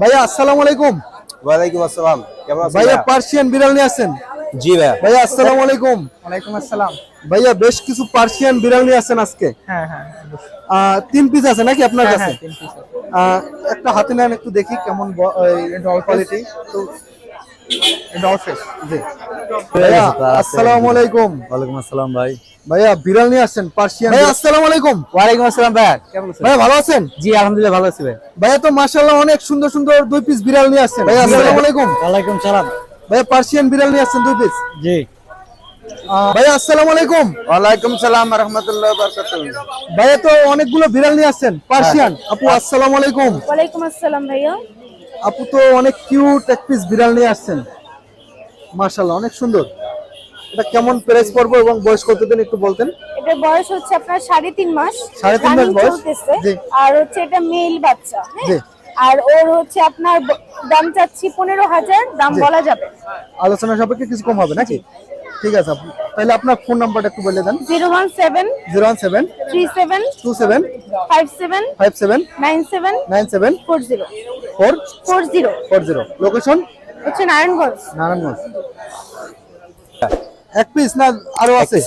ভাইয়া আসসালামু আলাইকুম। ওয়ালাইকুম আসসালাম। কেমন আছেন ভাইয়া? পার্সিয়ান বিড়াল নিয়ে আছেন জি ভাইয়া। ভাইয়া আসসালামু আলাইকুম। ওয়ালাইকুম আসসালাম। ভাইয়া বেশ কিছু পার্সিয়ান বিড়াল নিয়ে আছেন আজকে। হ্যাঁ হ্যাঁ আহ, তিন পিস আছে নাকি আপনার হ্যাঁ কাছে? হ্যাঁ তিন পিস আহ, একটা হাতে নেন একটু দেখি কেমন কোয়ালিটি তো আসসালামু আলাইকুম। ওয়ালাইকুম আসসালাম ভাই। ভাইয়া বিড়াল নিয়ে আসছেন পার্সিয়ান ভাইয়া আসসালামু আলাইকুম। ওয়ালাইকুম আসসালাম ভাইয়া। কেমন আছেন? ভাইয়া ভালো আছেন? জি আলহামদুলিল্লাহ ভালো আছি ভাই। ভাইয়া তো মাশাআল্লাহ অনেক সুন্দর সুন্দর দুই পিস বিড়াল নিয়ে আসছেন। ভাইয়া আসসালামু আলাইকুম। ওয়ালাইকুম সালাম। ভাইয়া পার্সিয়ান বিড়াল নিয়ে আসছেন দুই পিস জি। ভাইয়া আসসালামু আলাইকুম। ওয়ালাইকুম সালাম রহমতুল্লাহ বারাকাতুহু। ভাইয়া তো অনেকগুলো বিড়াল নিয়ে আসছেন পার্সিয়ান আপু আসসালামু আলাইকুম। ওয়ালাইকুম আসসালাম ভাইয়া। আপু তো অনেক কিউট এক পিস বিড়াল নিয়ে আসছেন। মাশাআল্লাহ অনেক সুন্দর। এটা কেমন প্রাইস পড়ব এবং বয়স কতদিন একটু বলতেন? এটার বয়স হচ্ছে আপনার সাড়ে তিন মাস। সাড়ে তিন মাস বয়স? জি। আর হচ্ছে এটা মেল বাচ্চা হ্যাঁ? জি। আর ওর হচ্ছে আপনার দাম চাচ্ছি পনেরো হাজার দাম বলা যাবে। আলোচনা সাপেক্ষে কিছু কম হবে নাকি? ঠিক আছে আপু। তাহলে আপনার ফোন নাম্বারটা একটু বলে দেন। Zero one seven zero one seven three seven two seven five seven five seven nine seven nine seven four zero four four zero four zero. Location হচ্ছে নারায়ণগঞ্জ। নারায়ণগঞ্জ। এক পিস না আরও আছে?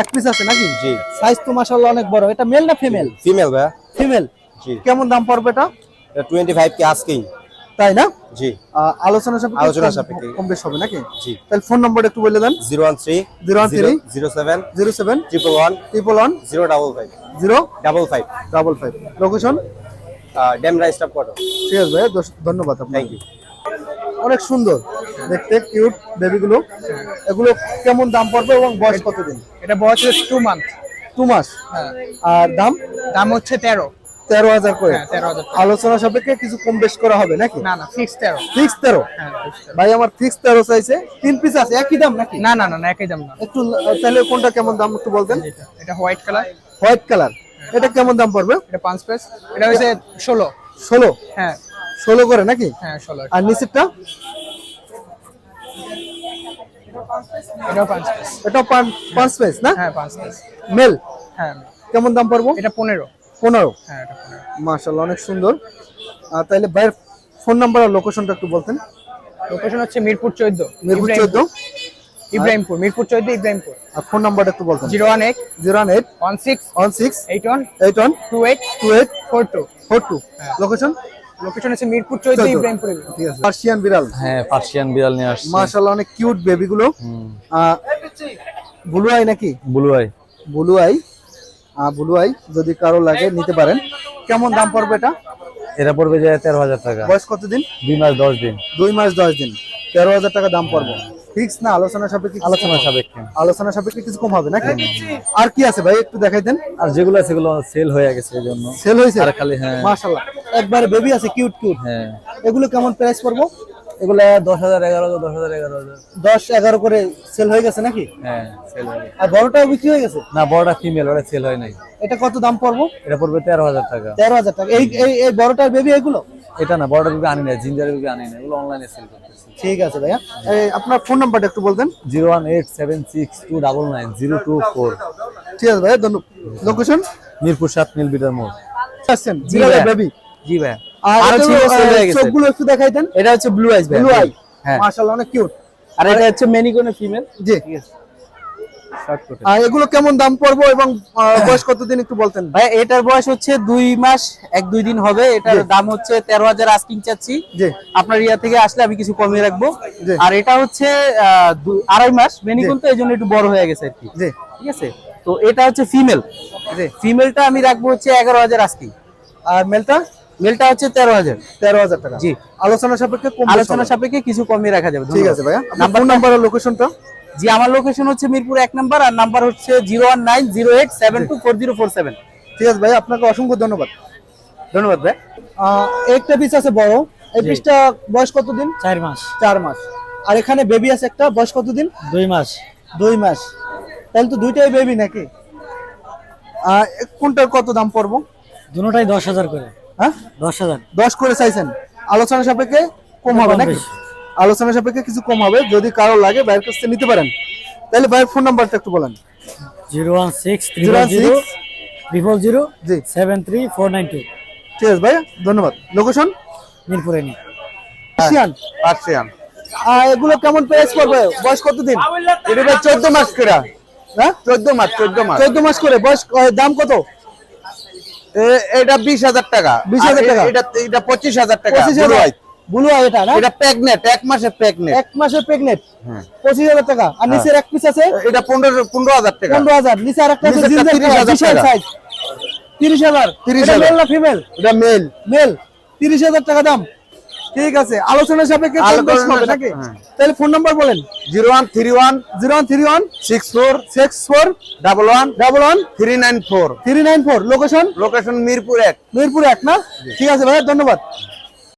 এক পিস আছে নাকি? জি। সাইজ তো মাশাআল্লাহ অনেক বড়। এটা মেল না ফিমেল ফিমেল ভাইয়া। ফিমেল জি। কেমন দাম পড়বে এটা? এটা 25 কে আজকেই তাই না? জি। আহ, আলোচনা সাপেক্ষে আলোচনা সাপেক্ষে। কম বেশ হবে নাকি? জি। তাহলে ফোন নম্বরটা একটু বলে দেন। 013 013 07 zero seven 111 triple one 055 zero 55 double five location dam রাইস স্টপ করো ঠিক আছে দশ- ধন্যবাদ আপনাকে। থ্যাংক ইউ অনেক সুন্দর। দেখতে কিউট বেবিগুলো এগুলো কেমন দাম পড়বে এবং বয়স কতদিন? এটা বয়স হচ্ছে টু মান্থ টু মাস হ্যাঁ। আর দাম? দাম হচ্ছে তেরো। তেরো হাজার করে। হ্যাঁ তেরো হাজার আলোচনা সাপেক্ষে কিছু কম বেশ করা হবে নাকি? না না ফিক্স তেরো। ফিক্স তেরো? হ্যাঁ ভাই আমার ফিক্স তেরো চাইছে। তিন পিস আছে একই দাম নাকি? না না না একই দাম না। একটু তাহলে কোনটা কেমন দাম একটু বলতেন? এটা এটা হোয়াইট কালার হোয়াইট কালার এটা কেমন দাম পড়বে? এটা পাঁচ পিস এটা হচ্ছে ষোলো। ষোলো? হ্যাঁ। ষোলো করে নাকি? হ্যাঁ ষোলো। আর নিচেরটা? এটাও পাঁচ পিস এটা পাঁচ পিস না? হ্যাঁ পাঁচ পিস মেল হ্যাঁ কেমন দাম পড়ব? এটা পনেরো। পনেরো। হ্যাঁ এটা পনেরো। মাশাল্লাহ অনেক সুন্দর। আহ, তাইলে ভাইয়ের ফোন নাম্বার আর লোকেশনটা একটু বলতেন। লোকেশন হচ্ছে মিরপুর চোদ্দ মিরপুর চোদ্দ। ইব্রাহিমপুর মিরপুর চোদ্দ ইব্রাহিমপুর। আর ফোন নাম্বারটা একটু বলতেন। Zero one eight. Zero one eight. One six. One six. Eight one. Eight one. Two eight. Two eight. Four two. Four two. Location? Location হচ্ছে মিরপুর চোদ্দ ইব্রাহিমপুর ঠিক আছে। পার্সিয়ান বিড়াল। হ্যাঁ পার্সিয়ান বিড়াল নিয়ে আসছি। মাশাল্লাহ অনেক কিউট বেবিগুলো ব্লু আই নাকি? Blue eye. Blue eye. Blue eye যদি কারও লাগে নিতে পারেন। কেমন দাম পড়বে এটা? এটা পড়বে যে তেরো হাজার টাকা। বয়স কতদিন দুই মাস দশ দিন। দুই মাস দশ দিন। তেরো হাজার টাকা দাম পড়বে। ফিক্স না আলোচনা সাপেক্ষে আলোচনা সাপেক্ষে। আলোচনা সাপেক্ষে কিছু কম হবে নাকি? আর কি আছে ভাই একটু দেখাই দেন। আর যেগুলো আছে সেগুলো সেল হয়ে গেছে এই জন্য। সেল হয়েছে? আর খালি হ্যাঁ। মাশাল্লাহ একবারে বেবি আছে কিউট কিউট। হ্যাঁ। এগুলো কেমন প্রাইস পড়ব? এগুলো দশ হাজার এগারো দশ হাজার এগারো হাজার। দশ এগারো করে সেল হয়ে গেছে নাকি? হ্যাঁ সেল হয়ে গেছে। আর বড়টাও বিক্রি হয়ে গেছে? না বড়টা ফিমেল ওটা সেল হয় নাই। এটা কত দাম পড়ব? এটা পড়বে তেরো হাজার টাকা। তেরো হাজার টাকা। এই এই এই বড়টার বেবি এগুলো? এটা না বড়টা বিবি আনি নাই জিঞ্জারের বিবি আনি নাই এগুলো অনলাইনে সেল করতেছি। ঠিক আছে ভাইয়া। আপনার ফোন নাম্বারটা একটু বলতেন zero one eight seven six two double nine zero two four. ঠিক আছে ভাইয়া ধন্যবাদ। লোকেশন মিরপুর সাত মিল বিটার মোড়। আসছেন জি বিড়ালের বেবি জি ভাই আর হয়ে আহ, গেছে। চোখগুলো একটু দেখাই দেন। এটা হচ্ছে ব্লু আইস ব্লু আই মাশাআল্লাহ অনেক কিউট আর এটা হচ্ছে মেনিকোনে ফিমেল জি। আর এগুলো কেমন দাম পড়ব এবং বয়স কতদিন একটু বলতেন? ভাই এটার বয়স হচ্ছে দুই মাস এক দুই দিন হবে। এটার দাম হচ্ছে তেরো হাজার আস্কিং চাচ্ছি। আপনার ইয়া থেকে আসলে আমি কিছু কমিয়ে রাখব। আর এটা হচ্ছে আড়াই মাস। মেনিকুন তো এই জন্য একটু বড় হয়ে গেছে আর কি। ঠিক আছে? তো এটা হচ্ছে ফিমেল ফিমেলটা আমি রাখব হচ্ছে এগারো হাজার আস্কিং আর মেলটা মেলটা হচ্ছে তেরো হাজার। তেরো হাজার টাকা। জি। আলোচনা সাপেক্ষে আলোচনা সাপেক্ষে কিছু কমিয়ে রাখা যাবে। ঠিক আছে ভাইয়া। নাম্বার নাম্বার আর লোকেশনটা জি আমার লোকেশন হচ্ছে মিরপুর এক নাম্বার আর নাম্বার হচ্ছে zero one nine zero eight seven two four zero four seven. ঠিক আছে ভাই আপনাকে অসংখ্য ধন্যবাদ। ধন্যবাদ ভাই আহ, একটা পিস আছে বড়। এই পিসটা বয়স কতদিন? চার মাস। চার মাস। আর এখানে বেবি আছে একটা বয়স কতদিন? দুই মাস। দুই মাস। তাহলে তো দুইটাই বেবি নাকি? আহ, কোনটার কত দাম পড়ব? দুটাই দশ হাজার করে। হ্যাঁ? দশ হাজার। দশ করে চাইছেন। আলোচনা সাপেক্ষে কম হবে নাকি? আলোচনা সাপেক্ষে কিছু কম হবে যদি কারও লাগে বাইরের কাছ থেকে নিতে পারেন। তাহলে ভাইয়ের ফোন নাম্বারটা একটু বলেন। Zero one six zero zero triple zero জি। Seven three four nine two. ঠিক আছে ভাইয়া ধন্যবাদ। লোকেশন? মিরপুরে নি পার্সিয়ান। পার্সিয়ান। এগুলো কেমন প্রাইস পড়বে? বয়স কতদিন এটা ভাই চোদ্দ মাস করে। হ্যাঁ? চোদ্দ মাস চোদ্দ মাস। চোদ্দ মাস করে। বয়স দাম কত? এটা বিশ হাজার টাকা। বিশ হাজার টাকা। এটা এটা পঁচিশ হাজার টাকা। পঁচিশ হাজার? ব্লু আই এটা না? এটা প্রেগনেট এক মাসের প্রেগনেট। এক মাসের প্রেগনেন্ট হ্যাঁ। পঁচিশ হাজার টাকা। আর নিচের এক পিস আছে? এটা পনেরো পনেরো হাজার টাকা। পনেরো হাজার। নিচে আর একটা আছে জিঞ্জার 30,000 বিশাল সাইজ তিরিশ হাজার। 30,000 মেল না ফিমেল এটা মেল মেল তিরিশ হাজার টাকা দাম। ঠিক আছে আলোচনা সাপেক্ষে নাকি? হ্যাঁ। তাহলে ফোন নাম্বার বলেন। Zero one three one zero one three one six four six four double one double one three nine four. Three nine four location location Mirpur এক। মিরপুর এক না? ঠিক আছে ভাইয়া ধন্যবাদ।